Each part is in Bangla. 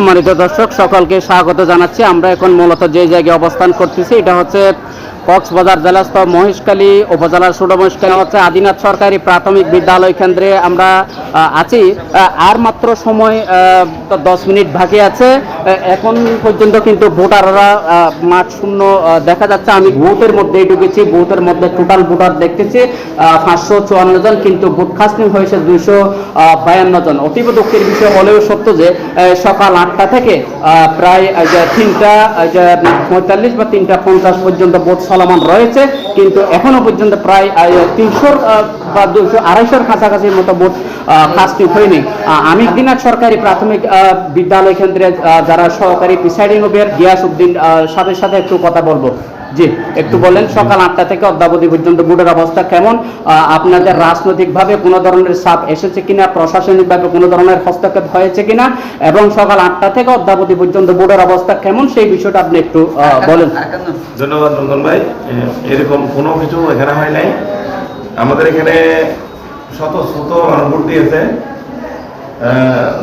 সম্মানিত দর্শক সকলকে স্বাগত জানাচ্ছি। আমরা এখন মূলত যে জায়গায় অবস্থান করতেছি এটা হচ্ছে কক্সবাজার জেলাস্থ মহেশখালী উপজেলার ছোট মহেশখালী হচ্ছে আদিনাথ সরকারি প্রাথমিক বিদ্যালয় কেন্দ্রে আমরা আছি। আর মাত্র সময় দশ মিনিট বাকি আছে। এখন পর্যন্ত কিন্তু ভোটাররা মাঠ শূন্য দেখা যাচ্ছে। আমি বুথের মধ্যেই ঢুকেছি, বুথের মধ্যে টোটাল ভোটার দেখতেছি। পাঁচশো চুয়ান্ন জন, কিন্তু ভোট কাস্টিং হয়েছে দুইশো বায়ান্ন জন। অতীব দুঃখের বিষয় হলেও সত্য যে সকাল আটটা থেকে প্রায় তিনটা পঁয়তাল্লিশ বা তিনটা পঞ্চাশ পর্যন্ত ভোট চলমান রয়েছে, কিন্তু এখনও পর্যন্ত প্রায় তিনশোর বা দুশো আড়াইশোর কাছাকাছির মতো ভোট কাজটি হয়নি। আমি দিনাজ সরকারি প্রাথমিক বিদ্যালয় কেন্দ্রে যারা সহকারী প্রিসাইডিং অফিসার গিয়াস উদ্দিন সাথে সাথে একটু কথা বলব। জি একটু বলেন সকাল আটটা থেকে অদ্যাবধি পর্যন্ত ভোটের অবস্থা কেমন? আপনাদের রাজনৈতিকভাবে কোনো ধরনের চাপ এসেছে কিনা প্রশাসনিকভাবে কোনো ধরনের হস্তক্ষেপ হয়েছে কিনা এবং সকাল আটটা থেকে অদ্যাবধি পর্যন্ত ভোটের অবস্থা কেমন সেই বিষয়টা আপনি একটু বলেন। ধন্যবাদ নন্দন ভাই। এরকম কোনো কিছু এখানে হয় নাই। আমাদের এখানে শত শত মানুষ ভোট দিয়েছে।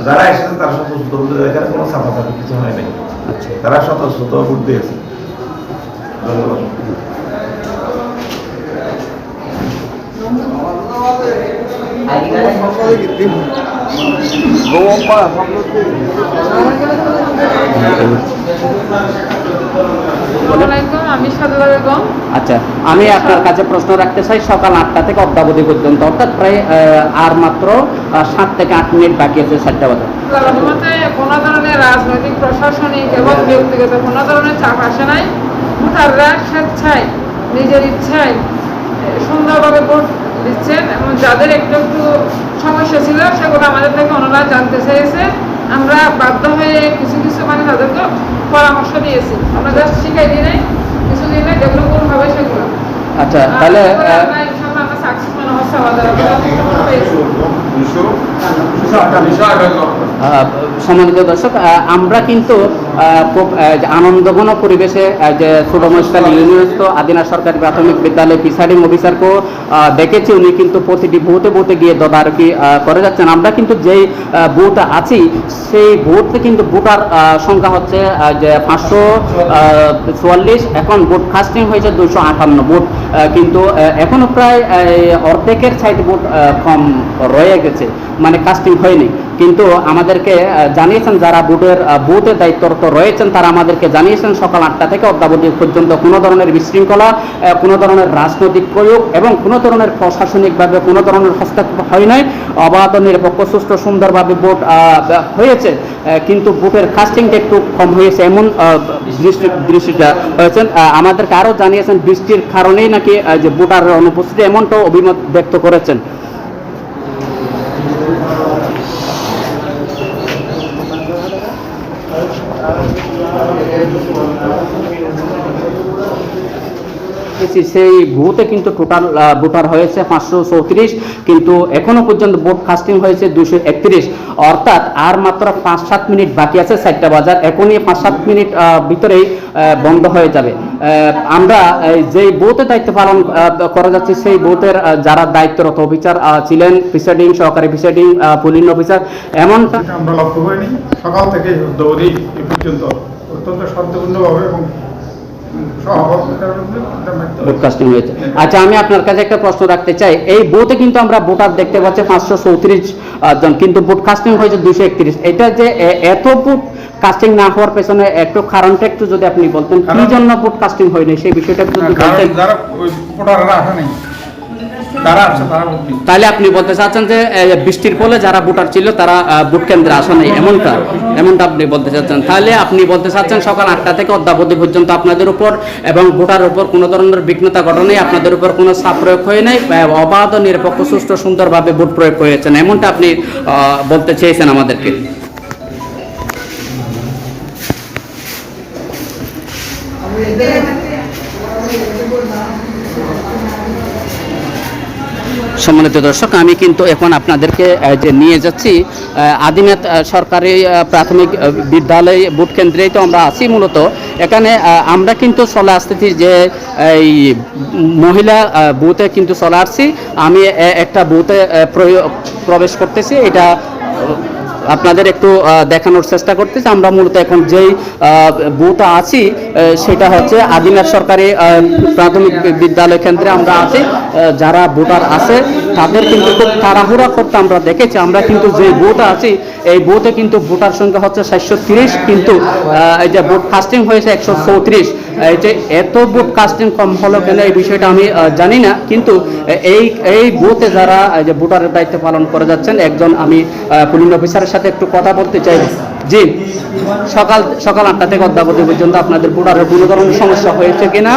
যারা এসেছে তারা শত শত ভোট দিয়েছে। এখানে কোনো ছাপাছাপি কিছু হয় নাই। আচ্ছা। তারা শত শত ভোট দিয়েছে ধন্যবাদ আসসালামাইকুম আমি সাদুলা বেগম আচ্ছা আমি আপনার কাছে প্রশ্ন রাখতে চাই, সকাল আটটা থেকে অদ্যাবধি পর্যন্ত, অর্থাৎ প্রায় আর মাত্র সাত থেকে আট মিনিট বাকি আছে চারটা বাজে। কোনো ধরনের রাজনৈতিক প্রশাসনিক এবং ব্যক্তিগত কোনো ধরনের চাপ আসে নাই? ভোটাররা স্বেচ্ছায় নিজের ইচ্ছায় সুন্দরভাবে ভোট দিচ্ছেন এবং যাদের একটু একটু সমস্যা ছিল সেগুলো আমাদের থেকে ওনারা জানতে চেয়েছে। আমরা বাধ্য হয়ে কিছু কিছু মানে তাদেরকে পরামর্শ দিয়েছি। আমরা জাস্ট শিখাই দিই নাই কিছু দিনে ডেভেলপ হবে সেগুলো। আচ্ছা তাহলে মনে সম্মানিত দর্শক আমরা কিন্তু আনন্দঘন পরিবেশে যে মহিষকাল ইউনিভার্সিটি আদিনা সরকারি প্রাথমিক বিদ্যালয় অফিসারকেও আহ, দেখেছি। উনি কিন্তু প্রতিটি বুথে বুথে গিয়ে তদারকি করে যাচ্ছেন। আমরা কিন্তু যেই বুথ আছি সেই বুথে কিন্তু ভোটার সংখ্যা হচ্ছে যে পাঁচশো চুয়াল্লিশ। এখন ভোট কাস্টিং হয়েছে দুশো আটান্ন ভোট। কিন্তু আহ, এখনও প্রায় অর্ধেকের সাইড ভোট কম রয়ে গেছে। মানে কাস্টিং হয়নি। কিন্তু আমাদেরকে জানিয়েছেন যারা আহ, বুথে দায়িত্বরত রয়েছেন, তারা আমাদেরকে জানিয়েছেন সকাল আটটা থেকে অদ্যাবধি পর্যন্ত কোনো ধরনের বিশৃঙ্খলা কোনো ধরনের রাজনৈতিক প্রয়োগ এবং কোনো ধরনের প্রশাসনিকভাবে কোনো ধরনের হস্তক্ষেপ হয় নাই। অবাধ নিরপেক্ষ সুষ্ঠু সুন্দরভাবে ভোট হয়েছে কিন্তু ভোটের কাস্টিংটা একটু কম হয়েছে এমন দৃষ্টিটা হয়েছেন আমাদেরকে আরও জানিয়েছেন বৃষ্টির কারণেই নাকি যে ভোটারের অনুপস্থিতি এমনটাও অভিমত ব্যক্ত করেছেন। সেই বুথে কিন্তু টোটাল ভোটার হয়েছে পাঁচশো চৌত্রিশ, কিন্তু এখনও পর্যন্ত ভোট কাস্টিং হয়েছে দুশো একত্রিশ। অর্থাৎ আর মাত্র পাঁচ সাত মিনিট বাকি আছে চারটা বাজার। এখনই পাঁচ সাত মিনিট ভিতরেই বন্ধ হয়ে যাবে। আমরা যেই বুথে দায়িত্ব পালন করা যাচ্ছে, সেই বুথের যারা দায়িত্বরত অফিসার ছিলেন প্রিসাইডিং সহকারী প্রিসাইডিং পুলিং অফিসার এমনটা এটা আমরা লক্ষ্য করিনি। সকাল থেকে দৌড়ি পর্যন্ত। অত্যন্ত এবং। ব্রডকাস্টিং হয়েছে। আচ্ছা আমি আপনার কাছে একটা প্রশ্ন রাখতে চাই। এই বুথে কিন্তু আমরা ভোটার দেখতে পাচ্ছি পাঁচশো চৌত্রিশ জন কিন্তু ভোট কাস্টিং হয়েছে দুশো একত্রিশ। এটা যে এত ভোট কাস্টিং না হওয়ার পেছনে একটু কারণটা একটু যদি আপনি বলতেন কি জন্য ভোট কাস্টিং হয়নি? সেই বিষয়টা একটু যারা ভোটাররা আসে নাই তারা। তাহলে আপনি বলতে চাচ্ছেন যে বৃষ্টির ফলে যারা ভোটার ছিল তারা ভোট কেন্দ্রে আসে নাই এমনটা? এমনটা আপনি বলতে চাচ্ছেন। তাহলে আপনি বলতে চাচ্ছেন সকাল আটটা থেকে অদ্যাবধি পর্যন্ত আপনাদের উপর এবং ভোটার উপর কোনো ধরনের বিঘ্নতা ঘটে নাই আপনাদের উপর কোনো চাপ প্রয়োগ হয়ে নাই আহ, অবাধ ও নিরপেক্ষ সুষ্ঠু সুন্দরভাবে ভোট প্রয়োগ হয়েছেন এমনটা আপনি আহ, বলতে চেয়েছেন আমাদেরকে? সম্মানিত দর্শক, আমি কিন্তু এখন আপনাদেরকে যে নিয়ে যাচ্ছি আদিনাথ সরকারি প্রাথমিক বিদ্যালয় বুথ কেন্দ্রেই তো আমরা আছি মূলত। এখানে আমরা কিন্তু চলে আসতেছি যে, এই মহিলা বুথে কিন্তু চলে আসছি। আমি একটা বুথে প্রবেশ করতেছি। এটা আপনাদের একটু দেখানোর চেষ্টা করতেছি। আমরা মূলত এখন যেই বুথ আছি সেটা হচ্ছে আদিনার সরকারি প্রাথমিক বিদ্যালয় কেন্দ্রে আমরা আছি। যারা ভোটার আছে তাদের কিন্তু খুব তাড়াহুড়া করতে আমরা দেখেছি। আমরা কিন্তু যে বুথ আছি, এই বুথে কিন্তু ভোটার সংখ্যা হচ্ছে সাতশো তিরিশ, কিন্তু এই যে ভোট কাস্টিং হয়েছে একশো চৌত্রিশ। এই যে এত ভোট কাস্টিং কম হলো কেন এই বিষয়টা আমি জানি না। কিন্তু এই এই বুথে যারা যে ভোটারের দায়িত্ব পালন করে যাচ্ছেন, একজন আমি পুলিং অফিসারের সাথে একটু কথা বলতে চাই। জি সকাল সকাল আটটা থেকে অদ্যাবধি পর্যন্ত আপনাদের ভোটারের কোনো ধরনের সমস্যা হয়েছে কিনা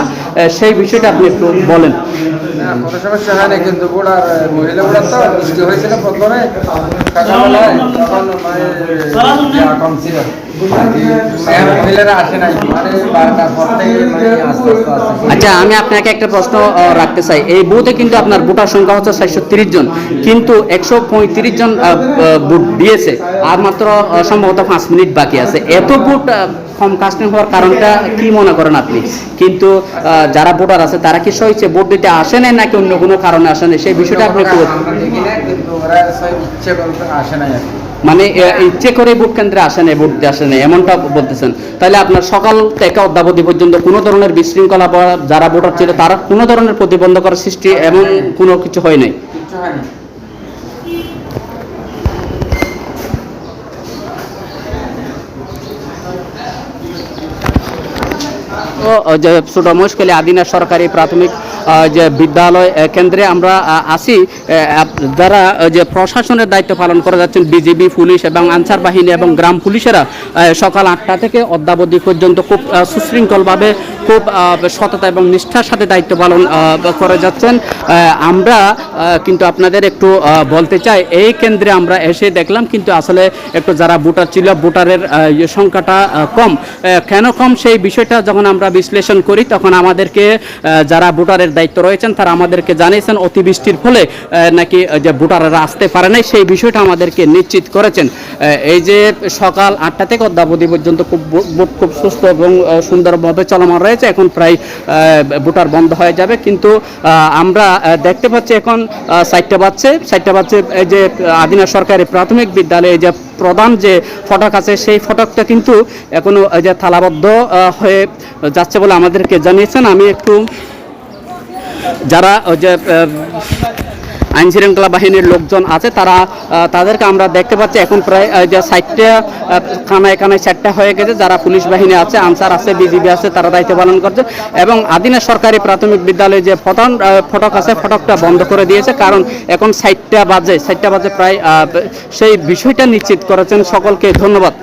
সেই বিষয়টা আপনি একটু বলেন। কোনো সমস্যা হয় না কিন্তু বুড়ার মহিলা বুড়ার তো বৃষ্টি হয়েছিল প্রথমে সকালবেলায় তখন মানে কম ছিল। মানে আচ্ছা আমি আপনাকে একটা প্রশ্ন রাখতে চাই। এই বুথে কিন্তু আপনার ভোটার সংখ্যা হচ্ছে চারশো তিরিশ জন কিন্তু একশো পঁয়ত্রিশ জন ভোট দিয়েছে। আর মাত্র সম্ভবত পাঁচ মিনিট বাকি আছে। এত ভোট কম কাস্টিং হওয়ার কারণটা কি মনে করেন আপনি? কিন্তু যারা ভোটার আছে, তারা কি সহিছে ভোট দিতে আসে নাই নাকি অন্য কোনো কারণে আসে নাই? সেই বিষয়টা আপনি মানে ইচ্ছে করে ভোট কেন্দ্রে আসে নাই, ভোট আসে নাই, এমনটা বলতেছেন। তাহলে আপনার সকাল থেকে অদ্যাবধি পর্যন্ত কোনো ধরনের বিশৃঙ্খলা যারা ভোটার ছিল, তারা কোনো ধরনের প্রতিবন্ধকর সৃষ্টি এমন কোনো কিছু হয় নাই? যে ছোটো মহেশখালী আদিনা সরকারি প্রাথমিক যে বিদ্যালয় কেন্দ্রে আমরা আসি যারা যে প্রশাসনের দায়িত্ব পালন করে যাচ্ছেন, বিজিবি, পুলিশ এবং আনসার বাহিনী এবং গ্রাম পুলিশেরা সকাল আটটা থেকে অদ্যাবধি পর্যন্ত খুব সুশৃঙ্খলভাবে খুব সততা এবং নিষ্ঠার সাথে দায়িত্ব পালন করে যাচ্ছেন। আমরা কিন্তু আপনাদের একটু বলতে চাই, এই কেন্দ্রে আমরা এসে দেখলাম কিন্তু আসলে একটু যারা ভোটার ছিল, ভোটারের সংখ্যাটা কম। কেন কম সেই বিষয়টা যখন আমরা বিশ্লেষণ করি, তখন আমাদেরকে যারা ভোটারের দায়িত্ব রয়েছেন, তারা আমাদেরকে জানিয়েছেন, অতিবৃষ্টির ফলে নাকি, যে ভোটাররা আসতে পারে নাই, সেই বিষয়টা আমাদেরকে নিশ্চিত করেছেন। এই যে সকাল আটটা থেকে অদ্যাবধি পর্যন্ত খুব ভোট খুব সুস্থ এবং সুন্দরভাবে চলমান রয়েছে। এখন প্রায় ভোটার বন্ধ হয়ে যাবে। কিন্তু আমরা দেখতে পাচ্ছি এখন সাইটটা বাচ্চে সাইটটা বাচ্চে এই যে, আদিনা সরকারি প্রাথমিক বিদ্যালয়ে যে প্রধান যে ফটক আছে, সেই ফটকটা কিন্তু এখনও, এই যে, থালাবদ্ধ হয়ে যাচ্ছে বলে আমাদেরকে জানিয়েছেন। আমি একটু, যারা যে আইন শৃঙ্খলা বাহিনীর লোকজন আছে, তারা তাদেরকে আমরা দেখতে পাচ্ছি। এখন প্রায় যে সাইডটা কানায় কানায় চারটা হয়ে গেছে, যারা পুলিশ বাহিনী আছে, আনসার আছে, বিজিবি আছে, তারা দায়িত্ব পালন করছে। এবং আদিনা সরকারি প্রাথমিক বিদ্যালয়ে যে ফটন ফটক আছে, ফটকটা বন্ধ করে দিয়েছে, কারণ এখন সাইডটা বাজে সাইডটা বাজে প্রায় সেই বিষয়টা নিশ্চিত করেছেন সকলকে ধন্যবাদ।